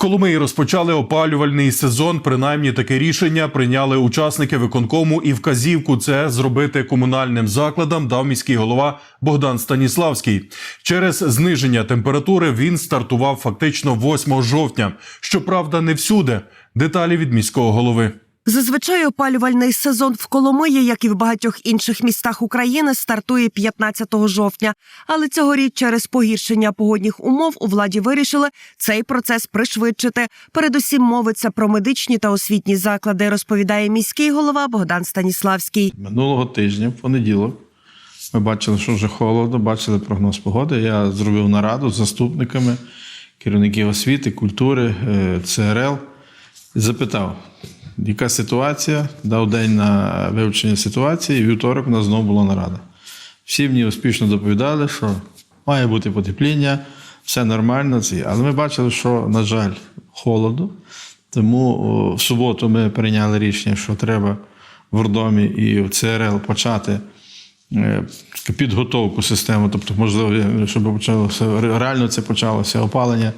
Коломиї розпочали опалювальний сезон. Принаймні таке рішення прийняли учасники виконкому і вказівку це зробити комунальним закладам дав міський голова Богдан Станіславський. Через зниження температури він стартував фактично 8 жовтня. Щоправда, не всюди. Деталі від міського голови. Зазвичай опалювальний сезон в Коломиї, як і в багатьох інших містах України, стартує 15 жовтня. Але цьогоріч через погіршення погодних умов у владі вирішили цей процес пришвидшити. Передусім мовиться про медичні та освітні заклади, розповідає міський голова Богдан Станіславський. Минулого тижня, в понеділок, ми бачили, що вже холодно, бачили прогноз погоди. Я зробив нараду з заступниками керівників освіти, культури, е, ЦРЛ. Запитав, яка ситуація, дав день на вивчення ситуації, і вівторок у нас знову була нарада. Всі мені успішно доповідали, що має бути потепління, все нормально. Але ми бачили, що, на жаль, холодно. Тому в суботу ми прийняли рішення, що треба в Ордомі і в ЦРЛ почати підготовку системи, тобто, можливо, щоб почалося реально це почалося опалення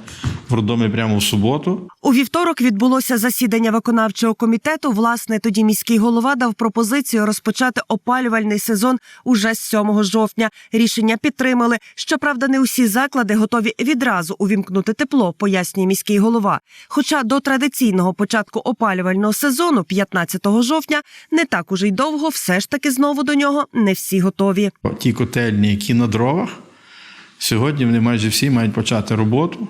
в роддомі прямо в суботу. У вівторок відбулося засідання виконавчого комітету. Власне, тоді міський голова дав пропозицію розпочати опалювальний сезон уже з 7 жовтня. Рішення підтримали. Щоправда, не усі заклади готові відразу увімкнути тепло, пояснює міський голова. Хоча до традиційного початку опалювального сезону, 15 жовтня, не так уже й довго, все ж таки знову до нього не всі готові. Ті котельні, які на дровах, сьогодні вони майже всі мають почати роботу.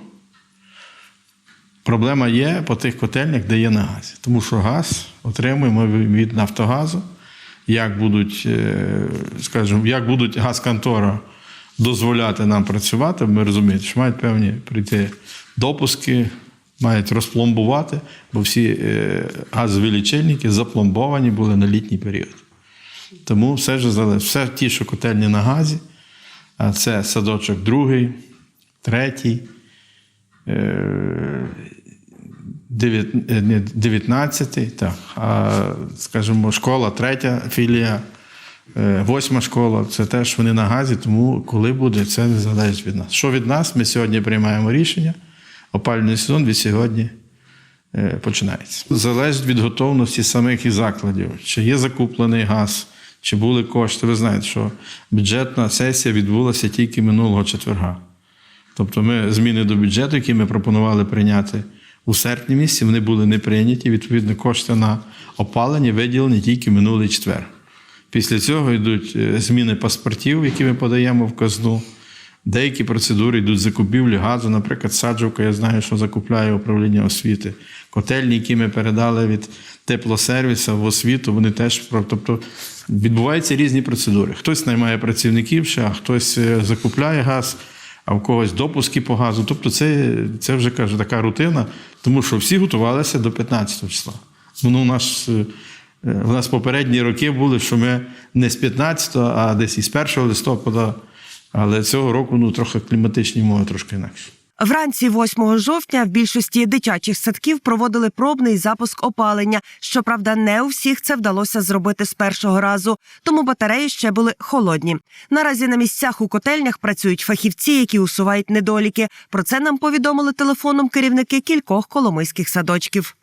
Проблема є по тих котельнях, де є на газі. Тому що газ отримуємо від Нафтогазу. Як будуть, е, скажімо, як будуть газконтора дозволяти нам працювати, ми розуміємо, що мають певні прийти допуски, мають розпломбувати, бо всі е, газові лічильники запломбовані були на літній період. Тому все ж залежить. Все ті, що котельні на газі, а це садочок другий, третій, е, дев'ят- е, ні, дев'ятнадцятий, так, а, скажімо, школа, третя філія, е, восьма школа це теж вони на газі, тому коли буде, це не залежить від нас. Що від нас? Ми сьогодні приймаємо рішення. Опалювальний сезон від сьогодні е, починається. Залежить від готовності самих і закладів, чи є закуплений газ, чи були кошти. Ви знаєте, що бюджетна сесія відбулася тільки минулого четверга. Тобто ми зміни до бюджету, які ми пропонували прийняти у серпні місяці, вони були не прийняті. Відповідно, кошти на опалення виділені тільки минулий четвер. Після цього йдуть е, зміни паспортів, які ми подаємо в казну. Деякі процедури йдуть закупівлі газу. Наприклад, саджавка, я знаю, що закупляє управління освіти. Котельні, які ми передали від теплосервіса в освіту, вони теж тобто відбуваються різні процедури. Хтось наймає працівників, ще, а хтось е, закупляє газ, а в когось допуски по газу. Тобто, це, це вже кажу, така рутина, тому що всі готувалися до 15 числа. Ну, у нас, е, е, у нас попередні роки були, що ми не з 15, а десь із 1 листопада. Але цього року ну, трохи кліматичні умови трошки інакші. Вранці 8 жовтня в більшості дитячих садків проводили пробний запуск опалення. Щоправда, не у всіх це вдалося зробити з першого разу, тому батареї ще були холодні. Наразі на місцях у котельнях працюють фахівці, які усувають недоліки. Про це нам повідомили телефоном керівники кількох коломийських садочків.